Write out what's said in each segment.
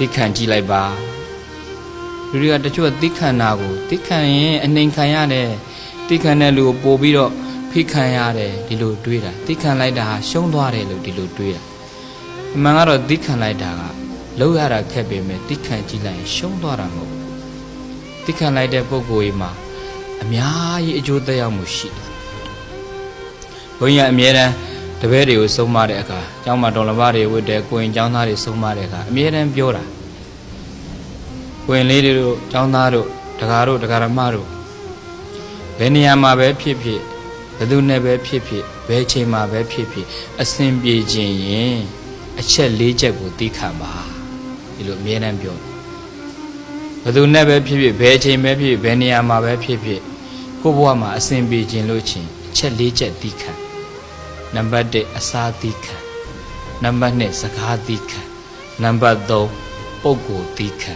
သိခံကြည့်လိုက်ပါလူတွေကတချို့ကသိခံတာကိုသိခံရင်အနှိမ်ခံရတယ်သိခံတဲ့လူကိုပို့ပြီးတော့ဖိခံရတယ်ဒီလိုတွေးတာသိခံလိုက်တာဟာရှုံးသွားတယ်လို့ဒီလိုတွေးတာအမှန်ကတော့သိခံလိုက်တာကလောက်ရတာခက်ပေမဲ့သိခံကြည့်လိုက်ရင်ရှုံးသွားတာမဟုတ်ဘူးသိခံလိုက်တဲ့ပုံကိုယ်ကြီးမှာအများကြီးအကျိုးသက်ရောက်မှုရှိတယ်ဘုန်းကြီးကအမြဲတမ်း တပည့်တွေကိုစုံမတဲ့အခါကျောင်းမှာတော်လဘာတွေဝတ်တယ်ကိုရင်ကျောင်းသားတွေစုံမတဲ့အခါအမြဲတမ်းပြောတာကိုရင်လေးတွေတို့ကျောင်းသားတို့ဒကာတို့ဒကာရမတို့ဘယ်နေရာမှာပဲဖြစ်ဖြစ်ဘယ်သူနဲ့ပဲဖြစ်ဖြစ်ဘယ်ချိန်မှာပဲဖြစ်ဖြစ်အစဉ်ပြေခြင်းရင်အချက်၄ချက်ကိုသိခံပါဒီလိုအမြဲတမ်းပြောဘယ်သူနဲ့ပဲဖြစ်ဖြစ်ဘယ်ချိန်ပဲဖြစ်ဖြစ်ဘယ်နေရာမှာပဲဖြစ်ဖြစ်ကိုယ့်ဘဝမှာအစဉ်ပြေခြင်းလို့ချင်းအချက်၄ချက်သိခံ နံပါတ်1အစာသီးခံနံပါတ်2စကားသီးခံနံပါတ်3ပုဂ္ဂိုလ်သီးခံ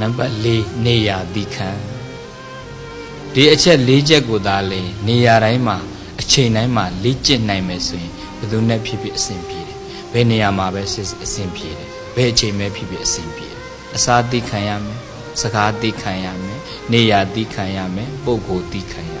နံပါတ်4နေရာသီးခံဒီအချက်၄ချက်ကိုသာလေနေရာတိုင်းမှာအချိန်တိုင်းမှာလေ့ကျင့်နိုင်မယ်ဆိုရင်ဘယ်သူနဲ့ဖြစ်ဖြစ်အဆင်ပြေတယ်ဘယ်နေရာမှာပဲစစ်အဆင်ပြေတယ်ဘယ်အချိန်ပဲဖြစ်ဖြစ်အဆင်ပြေတယ်အစာသီးခံရမယ်စကားသီးခံရမယ်နေရာသီးခံရမယ်ပုဂ္ဂိုလ်သီးခံရ